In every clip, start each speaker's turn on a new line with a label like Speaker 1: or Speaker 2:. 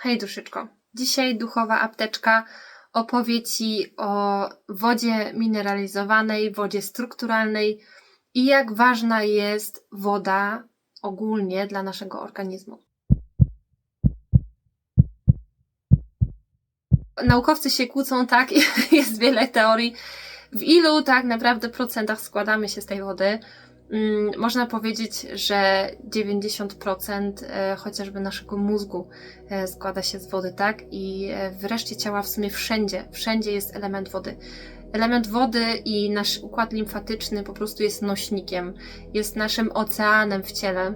Speaker 1: Hej duszyczko. Dzisiaj duchowa apteczka opowie Ci o wodzie mineralizowanej, wodzie strukturalnej i jak ważna jest woda ogólnie dla naszego organizmu. Naukowcy się kłócą, tak, jest wiele teorii, w ilu tak naprawdę procentach składamy się z tej wody. Mm, można powiedzieć, że 90% e, chociażby naszego mózgu e, składa się z wody, tak? I e, w reszcie ciała w sumie wszędzie, wszędzie jest element wody. Element wody i nasz układ limfatyczny po prostu jest nośnikiem, jest naszym oceanem w ciele.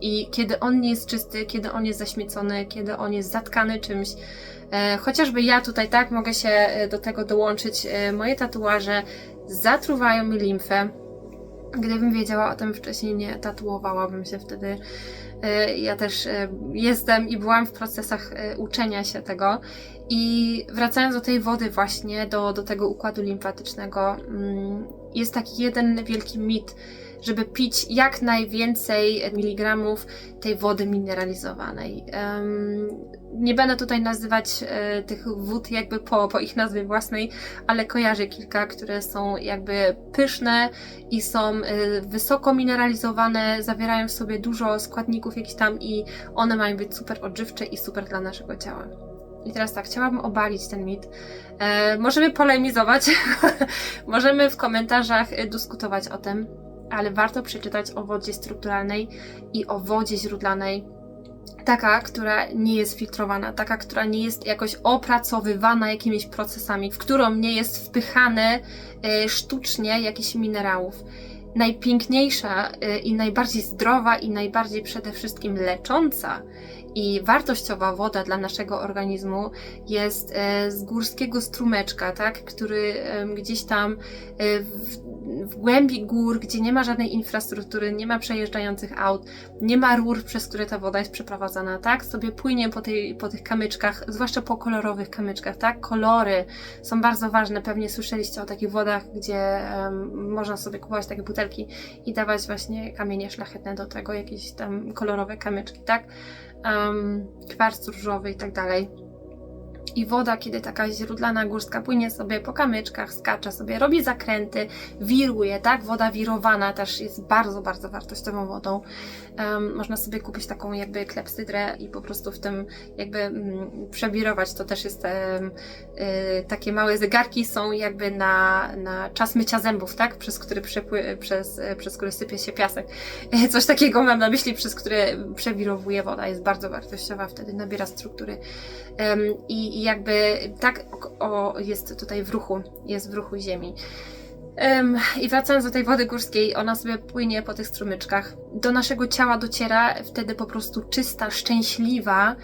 Speaker 1: I kiedy on nie jest czysty, kiedy on jest zaśmiecony, kiedy on jest zatkany czymś, chociażby ja tutaj tak mogę się do tego dołączyć, moje tatuaże zatruwają mi limfę, Gdybym wiedziała o tym wcześniej, nie tatuowałabym się wtedy. E, ja też e, jestem i byłam w procesach e, uczenia się tego. I wracając do tej wody, właśnie, do, do tego układu limfatycznego, mm, jest taki jeden wielki mit, żeby pić jak najwięcej miligramów tej wody mineralizowanej. Nie będę tutaj nazywać e, tych wód jakby po, po ich nazwie własnej, ale kojarzę kilka, które są jakby pyszne i są e, wysoko mineralizowane, zawierają w sobie dużo składników jakichś tam i one mają być super odżywcze i super dla naszego ciała. I teraz tak, chciałabym obalić ten mit. E, możemy polemizować, możemy w komentarzach e, dyskutować o tym, ale warto przeczytać o wodzie strukturalnej i o wodzie źródlanej. Taka, która nie jest filtrowana, taka, która nie jest jakoś opracowywana jakimiś procesami, w którą nie jest wpychane y, sztucznie jakichś minerałów. Najpiękniejsza y, i najbardziej zdrowa i najbardziej przede wszystkim lecząca i wartościowa woda dla naszego organizmu jest e, z górskiego strumeczka, tak, który gdzieś tam e, w, w głębi gór, gdzie nie ma żadnej infrastruktury, nie ma przejeżdżających aut, nie ma rur, przez które ta woda jest przeprowadzana, tak? Sobie płynie po, tej, po tych kamyczkach, zwłaszcza po kolorowych kamyczkach, tak? Kolory są bardzo ważne. Pewnie słyszeliście o takich wodach, gdzie um, można sobie kupować takie butelki i dawać właśnie kamienie szlachetne do tego, jakieś tam kolorowe kamyczki, tak? Um, kwarc różowy i tak dalej. I woda, kiedy taka źródlana górska płynie sobie po kamyczkach, skacze sobie, robi zakręty, wiruje, tak? Woda wirowana też jest bardzo, bardzo wartościową wodą. Um, można sobie kupić taką jakby klepsydrę i po prostu w tym jakby mm, przewirować. To też jest um, y, takie małe zegarki są jakby na, na czas mycia zębów, tak? Przez który, przepły, przez, przez który sypie się piasek. Coś takiego mam na myśli, przez które przewirowuje woda. Jest bardzo wartościowa, wtedy nabiera struktury. Um, i, i jakby tak o, jest tutaj w ruchu, jest w ruchu ziemi. Um, I wracając do tej wody górskiej, ona sobie płynie po tych strumyczkach. Do naszego ciała dociera wtedy po prostu czysta, szczęśliwa,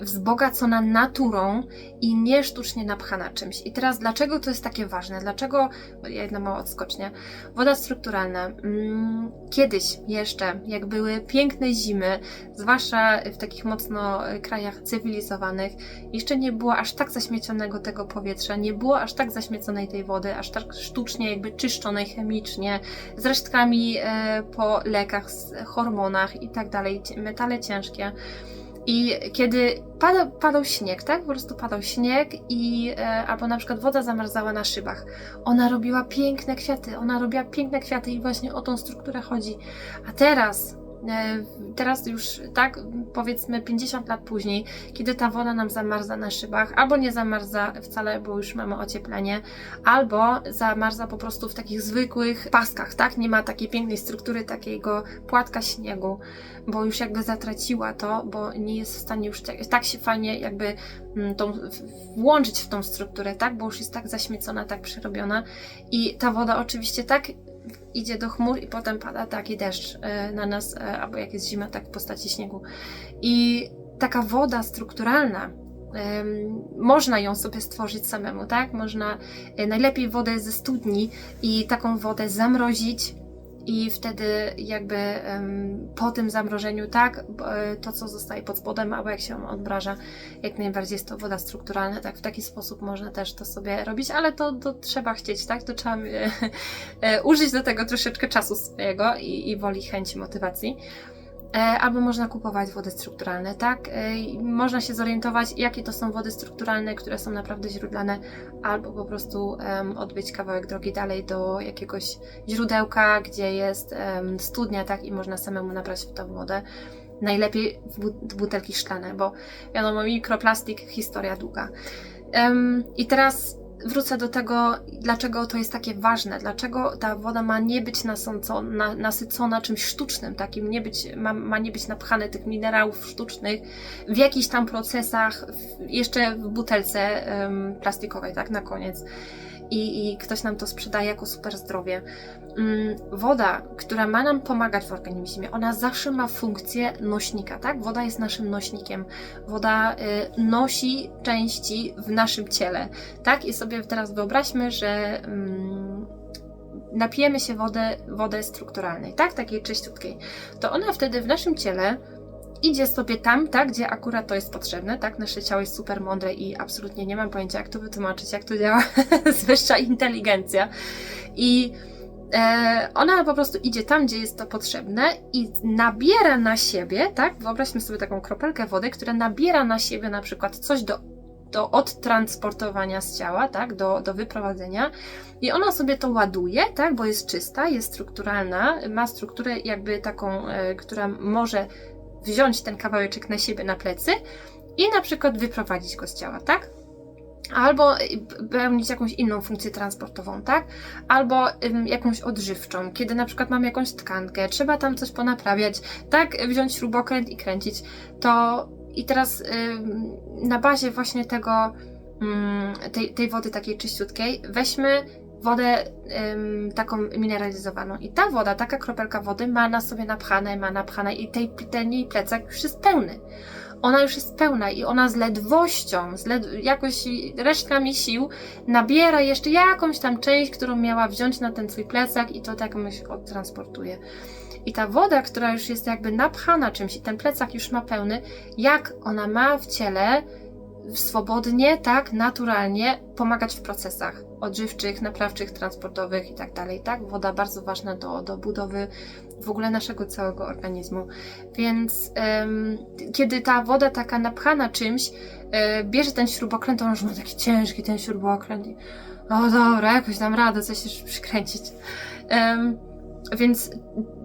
Speaker 1: wzbogacona naturą i nie sztucznie napchana czymś. I teraz dlaczego to jest takie ważne? Dlaczego, jedna mała odskocznia, woda strukturalna. Mm, kiedyś jeszcze, jak były piękne zimy, zwłaszcza w takich mocno krajach cywilizowanych, jeszcze nie było aż tak zaśmieconego tego powietrza, nie było aż tak zaśmieconej tej wody, aż tak sztucznie jakby czyszczonej chemicznie, z resztkami e, po lekach, hormonach i tak dalej, metale ciężkie. I kiedy padał, padał śnieg, tak? Po prostu padał śnieg i e, albo na przykład woda zamarzała na szybach. Ona robiła piękne kwiaty, ona robiła piękne kwiaty i właśnie o tą strukturę chodzi. A teraz teraz już tak, powiedzmy 50 lat później, kiedy ta woda nam zamarza na szybach, albo nie zamarza wcale, bo już mamy ocieplenie, albo zamarza po prostu w takich zwykłych paskach, tak? Nie ma takiej pięknej struktury, takiego płatka śniegu, bo już jakby zatraciła to, bo nie jest w stanie już tak, tak się fajnie jakby mm, tą, włączyć w tą strukturę, tak? Bo już jest tak zaśmiecona, tak przerobiona i ta woda oczywiście tak idzie do chmur i potem pada taki deszcz e, na nas, e, albo jak jest zima, tak w postaci śniegu. I taka woda strukturalna, można ją sobie stworzyć samemu, tak? Można e, najlepiej wodę ze studni i taką wodę zamrozić, i wtedy jakby po tym zamrożeniu, tak, e, to co zostaje pod spodem, albo jak się odmraża, jak najbardziej jest to woda strukturalna, tak, w taki sposób można też to sobie robić, ale to, to trzeba chcieć, tak, to trzeba e, e, użyć do tego troszeczkę czasu swojego i, i woli, chęci, motywacji. E, albo można kupować wody strukturalne, tak? E, można się zorientować, jakie to są wody strukturalne, które są naprawdę źródlane, albo po prostu odbyć kawałek drogi dalej do jakiegoś źródełka, gdzie jest studnia, tak? I można samemu nabrać w tą wodę. Najlepiej w, bu- w butelki szklane, bo wiadomo, mikroplastik, historia długa. I teraz wrócę do tego, dlaczego to jest takie ważne, dlaczego ta woda ma nie być nasąco- na, nasycona czymś sztucznym, takim nie być, ma, ma nie być napchane tych minerałów sztucznych w jakichś tam procesach, w, jeszcze w butelce em, plastikowej, tak, na koniec. I, I ktoś nam to sprzedaje jako super zdrowie. Mm, woda, która ma nam pomagać w organizmie, ona zawsze ma funkcję nośnika, tak? Woda jest naszym nośnikiem. Woda y, nosi części w naszym ciele, tak? I sobie teraz wyobraźmy, że mm, napijemy się wody, wody strukturalnej, tak? Takiej czyściutkiej. To ona wtedy w naszym ciele idzie sobie tam, tak, gdzie akurat to jest potrzebne, tak? Nasze ciało jest super mądre i absolutnie nie mam pojęcia, jak to wytłumaczyć, jak to działa wyższa inteligencja. I e, ona po prostu idzie tam, gdzie jest to potrzebne i nabiera na siebie, tak? Wyobraźmy sobie taką kropelkę wody, która nabiera na siebie na przykład coś do, do odtransportowania z ciała, tak? Do, do wyprowadzenia. I ona sobie to ładuje, tak? Bo jest czysta, jest strukturalna, ma strukturę jakby taką, e, która może wziąć ten kawałeczek na siebie na plecy i na przykład wyprowadzić go z ciała, tak? Albo pełnić jakąś inną funkcję transportową, tak? Albo ym, jakąś odżywczą, kiedy na przykład mamy jakąś tkankę, trzeba tam coś ponaprawiać, tak? Wziąć śrubokręt i kręcić. To i teraz ym, na bazie właśnie tego, ym, tej, tej wody takiej czyściutkiej, weźmy wodę ym, taką mineralizowaną. I ta woda, taka kropelka wody ma na sobie napchane, ma napchane i tej, ten jej plecak już jest pełny. Ona już jest pełna i ona z ledwością, z led, jakoś resztkami sił nabiera jeszcze jakąś tam część, którą miała wziąć na ten swój plecak i to tak myśl odtransportuje. I ta woda, która już jest jakby napchana czymś i ten plecak już ma pełny, jak ona ma w ciele swobodnie, tak, naturalnie pomagać w procesach odżywczych, naprawczych, transportowych i tak tak? Woda bardzo ważna do, do budowy w ogóle naszego całego organizmu. Więc em, kiedy ta woda taka napchana czymś, e, bierze ten śrubokręt, on już ma taki ciężki ten śrubokręt i o dobra, jakoś dam radę coś jeszcze przykręcić. Em, więc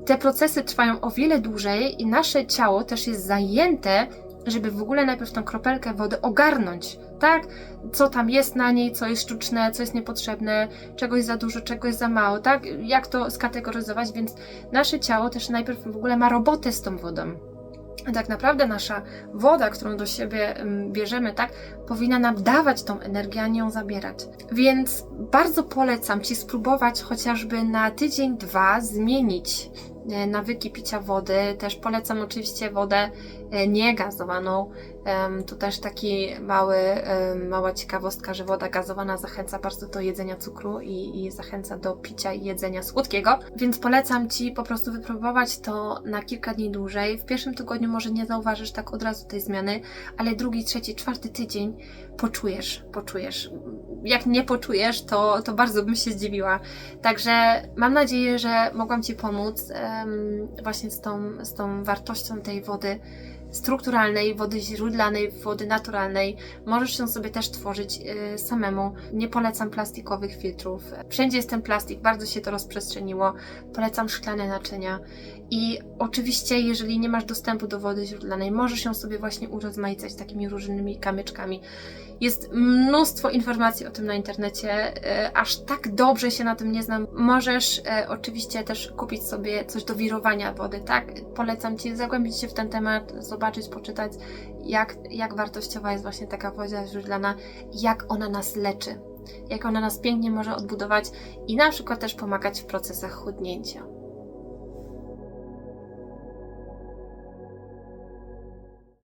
Speaker 1: te procesy trwają o wiele dłużej i nasze ciało też jest zajęte żeby w ogóle najpierw tą kropelkę wody ogarnąć, tak? Co tam jest na niej, co jest sztuczne, co jest niepotrzebne, czegoś za dużo, czegoś za mało, tak? Jak to skategoryzować, więc nasze ciało też najpierw w ogóle ma robotę z tą wodą. A tak naprawdę nasza woda, którą do siebie mm, bierzemy, tak, powinna nam dawać tą energię, a nie ją zabierać. Więc bardzo polecam Ci spróbować chociażby na tydzień, dwa zmienić e, nawyki picia wody. Też polecam oczywiście wodę niegazowaną. Em, Tu też taki mały, mała ciekawostka, że woda gazowana zachęca bardzo do jedzenia cukru i, i zachęca do picia i jedzenia słodkiego. Więc polecam Ci po prostu wypróbować to na kilka dni dłużej. W pierwszym tygodniu może nie zauważysz tak od razu tej zmiany, ale drugi, trzeci, czwarty tydzień poczujesz, poczujesz. Jak nie poczujesz, to, to bardzo bym się zdziwiła. Także mam nadzieję, że mogłam Ci pomóc em, właśnie z tą, z tą wartością tej wody strukturalnej, wody źródlanej, wody naturalnej. Możesz ją sobie też tworzyć y, samemu. Nie polecam plastikowych filtrów. Wszędzie jest ten plastik, bardzo się to rozprzestrzeniło. Polecam szklane naczynia. I oczywiście, jeżeli nie masz dostępu do wody źródlanej, możesz ją sobie właśnie urozmaicać takimi różnymi kamyczkami. Jest mnóstwo informacji o tym na internecie, e, aż tak dobrze się na tym nie znam. Możesz e, oczywiście też kupić sobie coś do wirowania wody, tak? Polecam Ci zagłębić się w ten temat, zobaczyć, poczytać, jak, jak wartościowa jest właśnie taka woda źródlana, jak ona nas leczy, jak ona nas pięknie może odbudować i na przykład też pomagać w procesach chudnięcia.